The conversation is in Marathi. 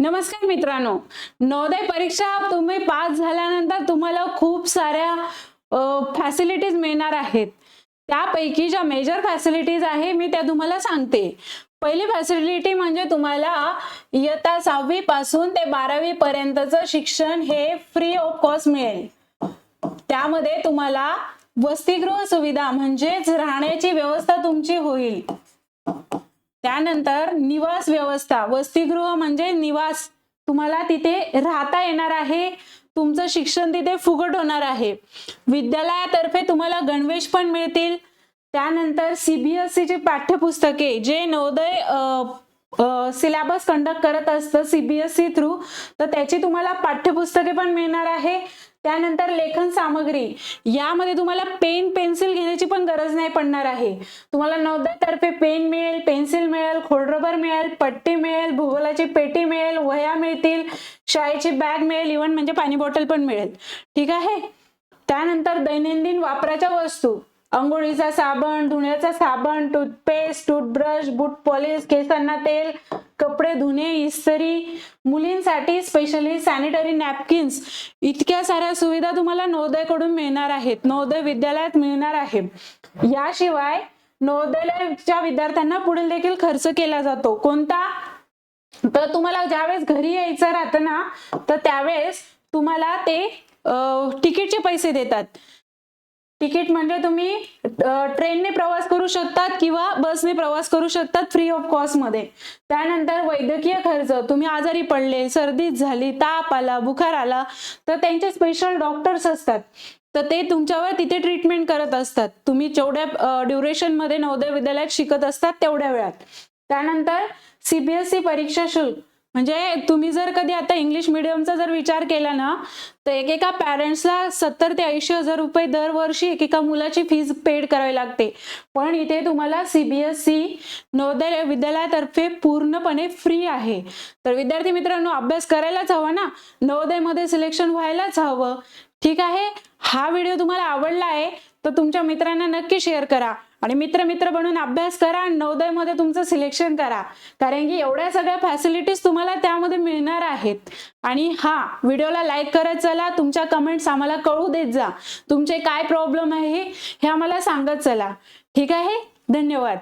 नमस्कार मित्रांनो. नवोदय परीक्षा तुम्ही पास झाल्यानंतर तुम्हाला खूप साऱ्या फॅसिलिटीज मिळणार आहेत. त्यापैकी ज्या मेजर फॅसिलिटीज आहे मी त्या तुम्हाला सांगते. पहिली फॅसिलिटी म्हणजे तुम्हाला इयत्ता सहावी पासून ते बारावी पर्यंतचं शिक्षण हे फ्री ऑफ कॉस्ट मिळेल. त्यामध्ये तुम्हाला वसतिगृह सुविधा म्हणजेच राहण्याची व्यवस्था तुमची होईल. त्यानंतर निवास व्यवस्था वसतिगृह म्हणजे निवास. तुम्हाला तिथे राहता येणार आहे. तुमचं शिक्षण तिथे फुकट होणार आहे. विद्यालयातर्फे तुम्हाला गणवेश पण मिळतील. त्यानंतर सीबीएसई ची पाठ्यपुस्तके जे नवोदय सिलेबस कंडक्ट करत असतं सीबीएसई थ्रू तर त्याची तुम्हाला पाठ्यपुस्तके पण मिळणार आहे. त्यानंतर लेखन सामग्री. यामध्ये तुम्हाला पेन पेन्सिल घेण्याची पण गरज नाही पडणार आहे. तुम्हाला नवोदय तर्फे पेन मिळेल पेन्सिल मिळेल खोडरबर मिळेल पट्टी मिळेल भूगोलाची पेटी मिळेल वह्या मिळतील शाळेची बॅग मिळेल इव्हन म्हणजे पाणी बॉटल पण मिळेल. ठीक आहे? त्यानंतर दैनंदिन वापराच्या वस्तू. अंघोळीचा साबण धुण्याचा साबण टूथपेस्ट टूथब्रश बूट पॉलिश केसांना तेल कपडे धुणे इस्त्री मुलींसाठी स्पेशली सॅनिटरी नॅपकिन्स इतक्या साऱ्या सुविधा तुम्हाला नवोदयकडून मिळणार आहेत नवोदय विद्यालयात मिळणार आहे. याशिवाय नवोदयाच्या विद्यार्थ्यांना पुढील देखील खर्च केला जातो. कोणता? तर तुम्हाला ज्यावेळेस घरी यायचं राहतं ना तर त्यावेळेस तुम्हाला ते तिकीटचे पैसे देतात. तिकीट म्हणजे तुम्ही ट्रेनने प्रवास करू शकतात किंवा बसने प्रवास करू शकतात फ्री ऑफ कॉस्टमध्ये. त्यानंतर वैद्यकीय खर्च तुम्ही आजारी पडले सर्दी झाली ताप आला बुखार आला तर त्यांचे स्पेशल डॉक्टर्स असतात. तर ते तुमच्यावर तिथे ट्रीटमेंट करत असतात. तुम्ही जेवढ्या ड्युरेशनमध्ये नवोदय विद्यालयात शिकत असतात तेवढ्या वेळात. त्यानंतर सीबीएसई परीक्षा शुल्क. म्हणजे तुम्ही जर कधी आता इंग्लिश मिडियमचा जर विचार केला ना तर एकेका पॅरेंट्सला सत्तर ते ऐंशी हजार रुपये दरवर्षी एकेका मुलाची फीज पेड करावी लागते. पण इथे तुम्हाला सीबीएसई नवोदय विद्यालयातर्फे पूर्णपणे फ्री आहे. तर विद्यार्थी मित्रांनो अभ्यास करायलाच हवा ना? नवोदयमध्ये सिलेक्शन व्हायलाच हवं. ठीक आहे? हा व्हिडिओ तुम्हाला आवडला आहे तर तुमच्या मित्रांना नक्की शेअर करा. आणि मित्र मित्र बनून अभ्यास करा आणि नवोदयमध्ये तुमचं सिलेक्शन करा. कारण की एवढ्या सगळ्या फॅसिलिटीज तुम्हाला त्यामध्ये मिळणार आहेत. आणि हा व्हिडिओला लाईक करत चला. तुमच्या कमेंट्स आम्हाला कळू देत जा. तुमचे काय प्रॉब्लेम आहे हे आम्हाला सांगत चला. ठीक आहे? धन्यवाद.